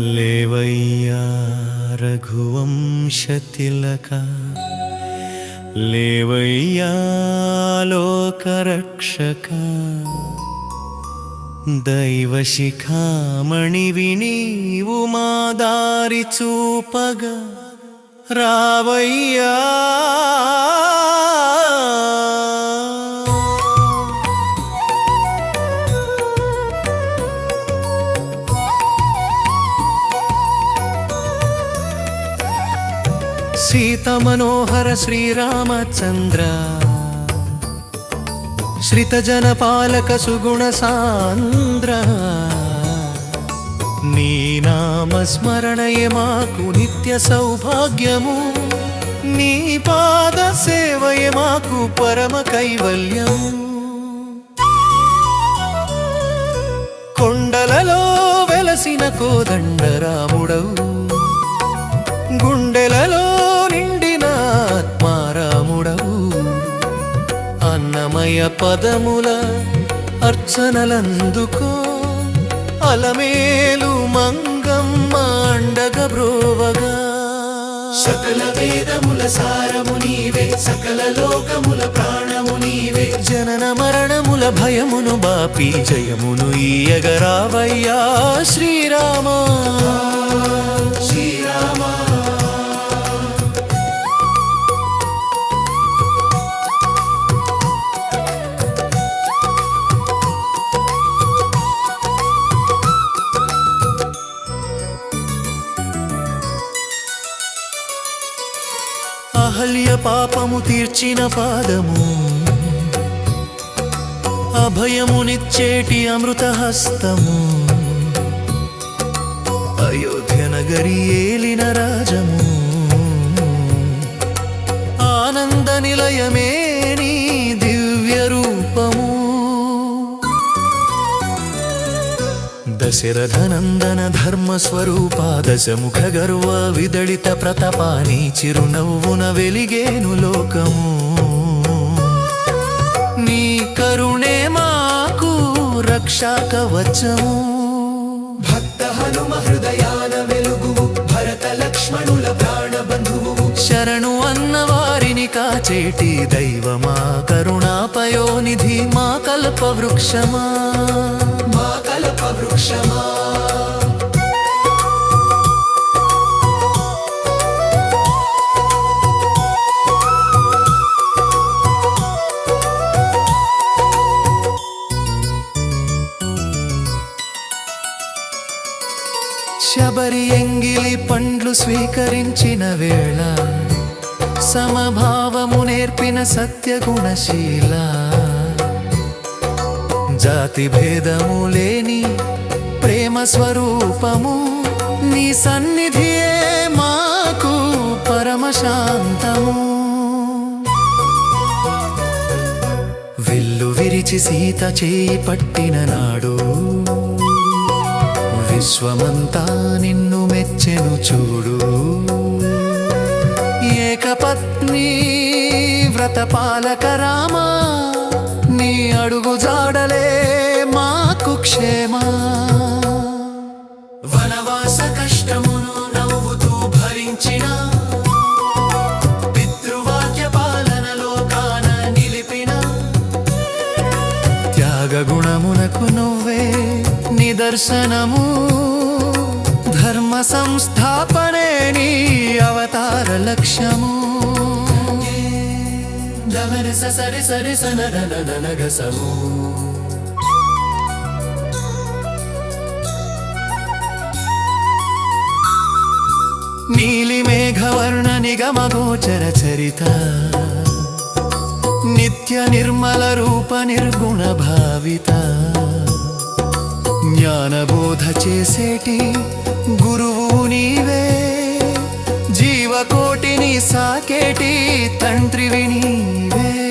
లేవయ్యా రఘువంశతిలక. లేవయ్యా లోకరక్షక. దైవ శిఖామణివి నీవు మా దారి చూపగా. రావయ్యా సీత మనోహర శ్రీరామచంద్ర శ్రితజన పాలక సుగుణ సాంద్ర నీ నామస్మరణయే మాకు నిత్య సౌభాగ్యము. నీ పాద సేవయే మాకు పరమ కైవల్యము. కొండలలో వెలసిన కోదండరాముడవు. పదముల అర్చనలందుకో. అలమేలు మంగమ్మ అండగ బ్రోవగా. సకల వేదముల సారము నీవే సకల లోకముల ప్రాణము నీవే. జనన మరణముల భయమును బాపి జయమును ఈయగరావయ్యా శ్రీరామా. శ్రీరామ. అహల్య పాపము తీర్చిన పాదము. అభయమునిచ్చేటి అమృతహస్తము. అయోధ్య నగరి ఏలిన రాజము. ఆనంద నిలయమే దశరథనందన ధర్మ స్వరూప దశముఖ గర్వ విదళిత ప్రతపాని చిరునవ్వున వెలిగేను లోకము. నీ కరుణే మాకు రక్షా కవచము భక్త హనుమ హృదయాన వెలుగువు భరత లక్ష్మణుల ప్రాణ బంధువు శరణు అన్న వారిని కాచేటి దైవమా కరుణాపయోనిధి మా కల్ప వృక్షమా. మా కల్ప వృక్షమా. శబరి ఎంగిలి పండ్లు స్వీకరించిన వేళ సమభావము నేర్పిన సత్యగుణశీల. జాతి భేదము లేని ప్రేమ స్వరూపము నీ సన్నిధియే మాకు పరమశాంతము విల్లు విరిచి సీత చేయి పట్టిన నాడు విశ్వమంతా నిన్ను మెచ్చెను చూడు. ఏకపత్ని వ్రతపాలక రామా నీ అడుగు జాడలే మాకు క్షేమా. వనవాస కష్టమును నవ్వుతూ భరించిన పితృవాక్య పాలనలో కాన నిలిపిన త్యాగ గుణమునకు నువ్వే నిదర్శనము. ధర్మ సంస్థాపనే నీ అవతార లక్ష్యము. దమన సరి సరి సనగసము నీలి మేఘవర్ణ నిగమ గోచర చరిత. నిత్య నిర్మల రూప నిర్గుణ భావిత. జ్ఞానబోధ చేసేటి గురువు నీవే. జీవకోటిని సాకేటి తండ్రివి నీవే.